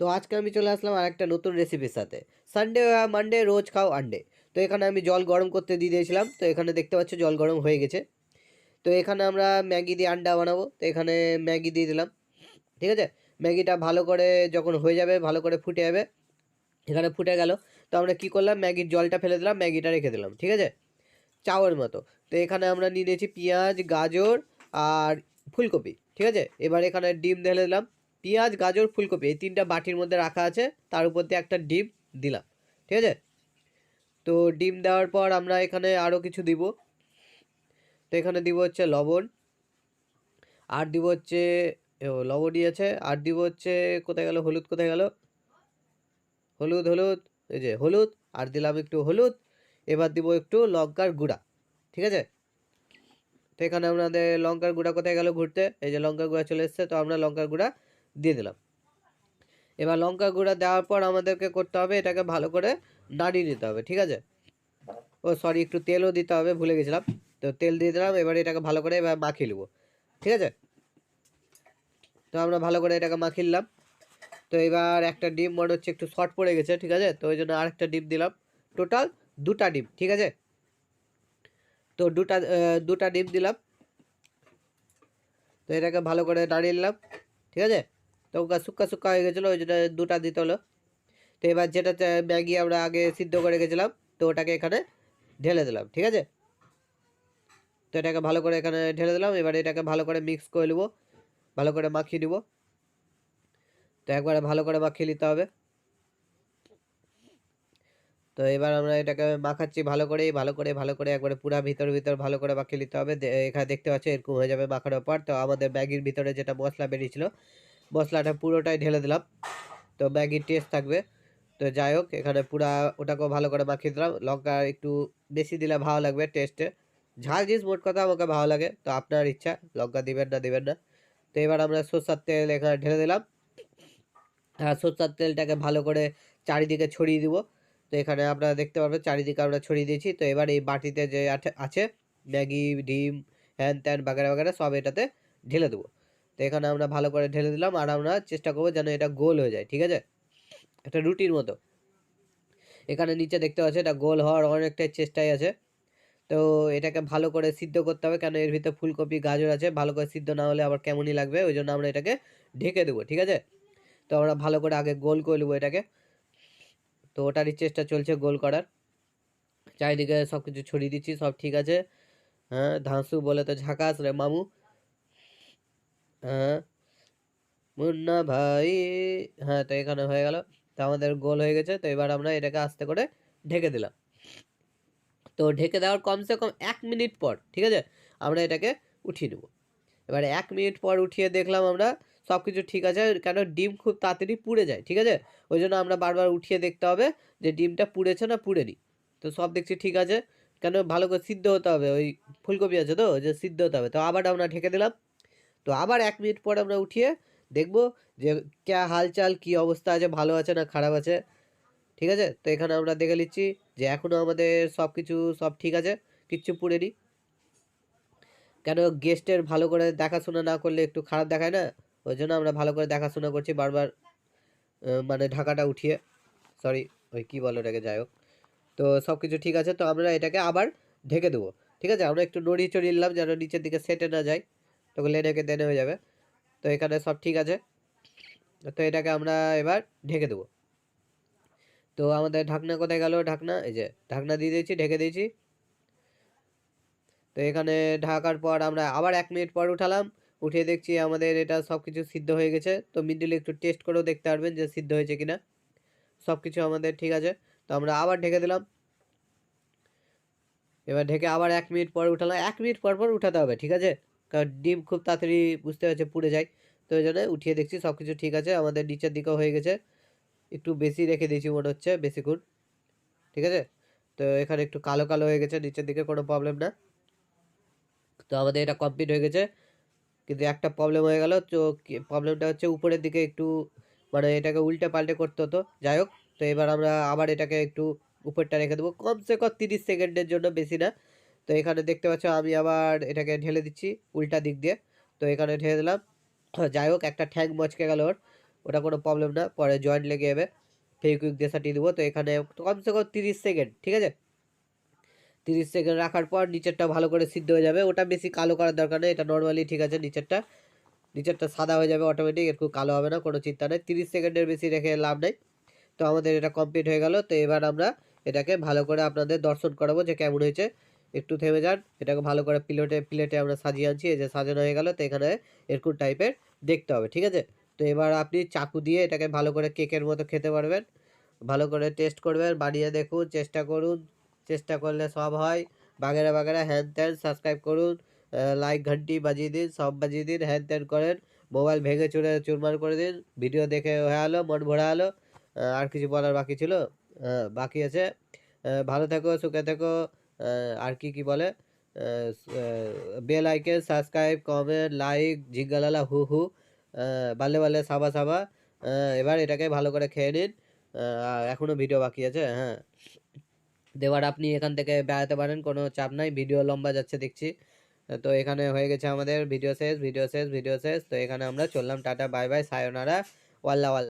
তো আজকে আমি চলে আসলাম আর একটা নতুন রেসিপির সাথে। সানডে মানডে রোজ খাও আন্ডে তো এখানে আমি জল গরম করতে দিয়ে দিয়েছিলাম। তো এখানে দেখতে পাচ্ছ জল গরম হয়ে গেছে। তো এখানে আমরা ম্যাগি দিয়ে আন্ডা বানাবো। তো এখানে ম্যাগি দিয়ে দিলাম। ঠিক আছে? ম্যাগিটা ভালো করে যখন হয়ে যাবে, ভালো করে ফুটে যাবে, এখানে ফুটে গেল। তো আমরা কি করলাম? ম্যাগির জলটা ফেলে দিলাম, ম্যাগিটা রেখে দিলাম। ঠিক আছে? চাওয়ার মতো। তো এখানে আমরা নিয়ে নিয়েছি পেঁয়াজ, গাজর আর ফুলকপি। ঠিক আছে? এবার এখানে ডিম ঢেলে দিলাম। পেঁয়াজ, গাজর, ফুলকপি এই তিনটা বাটির মধ্যে রাখা আছে। তার উপর দিয়ে একটা ডিম দিলাম। ঠিক আছে? তো ডিম দেওয়ার পর আমরা এখানে আরও কিছু দিব। তো এখানে দিব হচ্ছে লবণ। আর দিব হচ্ছে লবণই আছে। আর দিব হচ্ছে, কোথায় গেল? হলুদ কোথায় গেল? হলুদ হলুদ, এই যে হলুদ। আর দিলাম একটু হলুদ। এবার দিব একটু লঙ্কার গুঁড়া। ঠিক আছে? তো এখানে আমাদের লঙ্কার গুঁড়া কোথায় গেল ঘুরতে? এই যে লঙ্কার গুঁড়া চলে এসছে। তো আমরা লঙ্কার গুঁড়া দিয়ে দিলাম। এবার লঙ্কা গুঁড়া দেওয়ার পর আমাদেরকে করতে হবে এটাকে ভালো করে নাড়িয়ে নিতে হবে, ঠিক আছে? ও সরি একটু তেলও দিতে হবে, ভুলে গেছিলাম। তো তেল দিয়ে দিলাম, এবার এটাকে ভালো করে এবার মাখিয়ে নেব, ঠিক আছে? তো আমরা ভালো করে এটাকে মাখিয়ে নিলাম। তো এবার একটা ডিম, মনে হচ্ছে একটু শর্ট পড়ে গেছে, ঠিক আছে? তো ওই জন্য আরেকটা ডিম দিলাম। টোটাল দুটা ডিম, ঠিক আছে? তো দুটা দুটা ডিম দিলাম। তো এটাকে ভালো করে নাড়িয়ে নিলাম, ঠিক আছে? তো শুক্কা শুক্কা হয়ে গেছিল, ওই দুটা দিতে হলো। তো এবার যেটা ম্যাগি আমরা আগে সিদ্ধ করে গেছিলাম তো ওটাকে এখানে ঢেলে দিলাম, ঠিক আছে? তো এটাকে ভালো করে এখানে ঢেলে দিলাম, এবার এটাকে ভালো করে মিক্স করে নেব, ভালো করে মাখিয়ে নিব। তো একবারে ভালো করে মাখিয়ে নিতে হবে। তো এবার আমরা এটাকে মাখাচ্ছি ভালো করে ভালো করে ভালো করে একবারে পুরা ভিতর ভিতর ভালো করে মাখিয়ে নিতে হবে। এখানে দেখতে পাচ্ছ এরকম হয়ে যাবে মাখানোর পর। তো আমাদের ম্যাগির ভিতরে যেটা মশলা বেরিয়েছিল মশলাটা পুরোটাই ঢেলে দিলাম। তো ম্যাগির টেস্ট থাকবে। তো যাই হোক, এখানে পুরা ওটাকেও ভালো করে মাখিয়ে দিলাম। লঙ্কা একটু বেশি দিলে ভালো লাগবে টেস্টে ঝাল জিনিস মোট কথা আমাকে ভালো লাগে। তো আপনার ইচ্ছা, লঙ্কা দিবেন না দিবেন না। তো এবার আমরা সরষার তেল এখানে ঢেলে দিলাম। আর সরষার তেলটাকে ভালো করে চারিদিকে ছড়িয়ে দিব। তো এখানে আপনারা দেখতে পারবেন, চারিদিকে আমরা ছড়িয়ে দিয়েছি। তো এবার এই বাটিতে যে আছে, ম্যাগি, ডিম, হ্যান ত্যান, বাগেরা বাগেরা, সব এটাতে ঢেলে দেবো। তো এখানে আমরা ভালো করে ঢেলে দিলাম আর আমরা চেষ্টা করব যেন এটা গোল হয়ে যায়, ঠিক আছে? একটা রুটির মতো। এখানে নিচে দেখতে পাচ্ছি এটা গোল হওয়ার অনেকটাই চেষ্টাই আছে। তো এটাকে ভালো করে সিদ্ধ করতে হবে কেন এর ভিতরে ফুলকপি, গাজর আছে, ভালো করে সিদ্ধ না হলে আবার কেমনই লাগবে, ওই জন্য আমরা এটাকে ঢেকে দেবো, ঠিক আছে? তো আমরা ভালো করে আগে গোল করে নেব এটাকে। তো ওটারই চেষ্টা চলছে গোল করার। চারিদিকে সব কিছু ছড়িয়ে দিচ্ছি, সব ঠিক আছে। হ্যাঁ ধাঁসু বলে তো ঝাঁকাস রে মামু। হ্যাঁ। মুন্না ভাই হ্যাঁ তো এখানে হয়ে গেল। তো আমাদের গোল হয়ে গেছে, তো এবার আমরা এটাকে আস্তে করে ঢেকে দিলাম। তো ঢেকে দেওয়ার কমসে কম এক মিনিট পর, ঠিক আছে, আমরা এটাকে উঠিয়ে নেব। এবার এক মিনিট পর উঠিয়ে দেখলাম আমরা সব কিছু ঠিক আছে, কেন ডিম খুব তাড়াতাড়ি পুড়ে যায়, ঠিক আছে? ওই জন্য আমরা বারবার উঠিয়ে দেখতে হবে যে ডিমটা পুড়েছে না পুড়েনি। তো সব দেখছি ঠিক আছে, কেন ভালো করে সিদ্ধ হতে হবে, ওই ফুলকপি আছে তো যে সিদ্ধ হতে হবে। তো আবার আমরা ঢেকে দিলাম। তো আবার এক মিনিট পর আমরা উঠিয়ে দেখব যে ক্যা হালচাল, কি অবস্থা আছে, ভালো আছে না খারাপ আছে। ঠিক আছে? তো এখানে আমরা দেখে নিচ্ছি যে এখনও আমাদের সব কিছু সব ঠিক আছে, কিচ্ছু পুড়েনি কেন গেস্টের ভালো করে দেখাশোনা না করলে একটু খারাপ দেখায় না? ওই জন্য আমরা ভালো করে দেখাশোনা করছি বারবার মানে ঢাকাটা উঠিয়ে। সরি ওই কী বলো এটাকে যাই হোক। তো সব কিছু ঠিক আছে, তো আমরা এটাকে আবার ঢেকে দেবো। ঠিক আছে? আমরা একটু নড়িয়ে চড়িয়ে নিলাম যেন নিচের দিকে সেটে না যায়। তখন লেনেকে দেনে হয়ে যাবে। তো এখানে সব ঠিক আছে। তো এটাকে আমরা এবার ঢেকে দেবো। তো আমাদের ঢাকনা কোথায় গেল? ঢাকনা, এই যে ঢাকনা দিয়ে দিয়েছি, ঢেকে দিয়েছি। তো এখানে ঢাকার পর আমরা আবার এক মিনিট পর উঠালাম। উঠিয়ে দেখছি আমাদের এটা সব কিছু সিদ্ধ হয়ে গেছে। তো মিডিলে একটু টেস্ট করেও দেখতে পারবেন যে সিদ্ধ হয়েছে কিনা। সব কিছু আমাদের ঠিক আছে। তো আমরা আবার ঢেকে দিলাম। এবার ঢেকে আবার এক মিনিট পর উঠালাম। এক মিনিট পর পর উঠাতে হবে, ঠিক আছে? কারণ ডিম খুব তাড়াতাড়ি বুঝতে পারছে পুড়ে যায়। তো ওই জন্য উঠিয়ে দেখছি সব কিছু ঠিক আছে, আমাদের নিচের দিকেও হয়ে গেছে। একটু বেশি রেখে দিয়েছি মনে হচ্ছে বেশিক্ষণ ঠিক আছে? তো এখানে একটু কালো কালো হয়ে গেছে, নিচের দিকে কোনো প্রবলেম না। তো আমাদের এটা কমপ্লিট হয়ে গেছে। কিন্তু একটা প্রবলেম হয়ে গেল, তো প্রবলেমটা হচ্ছে উপরের দিকে একটু মানে এটাকে উল্টে পাল্টে করতে হতো। যাই হোক, তো এবার আমরা আবার এটাকে একটু উপরটা রেখে দেবো। কমসে কম তিরিশ সেকেন্ডের জন্য বেশি না। তো এখানে দেখতে পাচ্ছ আমি আবার এটাকে ঢেলে দিচ্ছি উল্টা দিক দিয়ে। তো এখানে ঢেলে দিলাম। যাই হোক, একটা ঠ্যাং মচকে গেল ওর। ওটা কোনো প্রবলেম না, পরে জয়েন্ট লেগে যাবে। ফেভিকুইক দিয়ে সাটিয়ে দেবো। তো এখানে কমসে কম তিরিশ সেকেন্ড ঠিক আছে? তিরিশ সেকেন্ড রাখার পর নিচেরটা ভালো করে সিদ্ধ হয়ে যাবে। ওটা বেশি কালো করার দরকার নেই। এটা নর্মালি ঠিক আছে নিচেরটা। নিচেরটা সাদা হয়ে যাবে অটোমেটিক একটু কালো হবে না, কোনো চিন্তা নেই। তিরিশ সেকেন্ডের বেশি রেখে লাভ নেই। তো আমাদের এটা কমপ্লিট হয়ে গেল। তো এবার আমরা এটাকে ভালো করে আপনাদের দর্শন করাবো যে কেমন হয়েছে। একটু থেমে যান। এটাকে ভালো করে প্লেটে প্লেটে আমরা সাজিয়ে আনছি। এই যে সাজানো হয়ে গেল, তো এখানে এরকম টাইপের দেখতে হবে, ঠিক আছে? তো এবার আপনি চাকু দিয়ে এটাকে ভালো করে কেকের মতো খেতে পারবেন। ভালো করে টেস্ট করবেন। বানিয়ে দেখুন, চেষ্টা করুন। চেষ্টা করলে সব হয়। বাগেরা বাগেরা হ্যান ত্যান সাবস্ক্রাইব করুন। লাইক ঘন্টি বাজিয়ে দিন, সব বাজিয়ে দিন হ্যান ত্যান করেন। মোবাইল ভেঙে চুরে চুরমার করে দিন। ভিডিও দেখে হয়ে আলো, মন ভরা আলো। আর কিছু বলার বাকি ছিল? বাকি আছে। ভালো থেকো, সুখে থেকো। আর কি কি বলে? Bell icon subscribe comment like জিজ্ঞালালা হু হু বালে বালে সাবা সাবা এবার এটাকে ভালো করে খেয়ে নিন। আহ, এখনও ভিডিও বাকি আছে হ্যাঁ। দেওয়ার আপনি এখান থেকে বেড়াতে পারেন কোনো চাপ নাই ভিডিও লম্বা যাচ্ছে দেখছি। তো এখানে হয়ে গেছে আমাদের ভিডিও শেষ ভিডিও শেষ ভিডিও শেষ। তো এখানে আমরা চললাম টাটা বাই বাই সায়োনারা ওয়াল্লা ওয়াল্লা।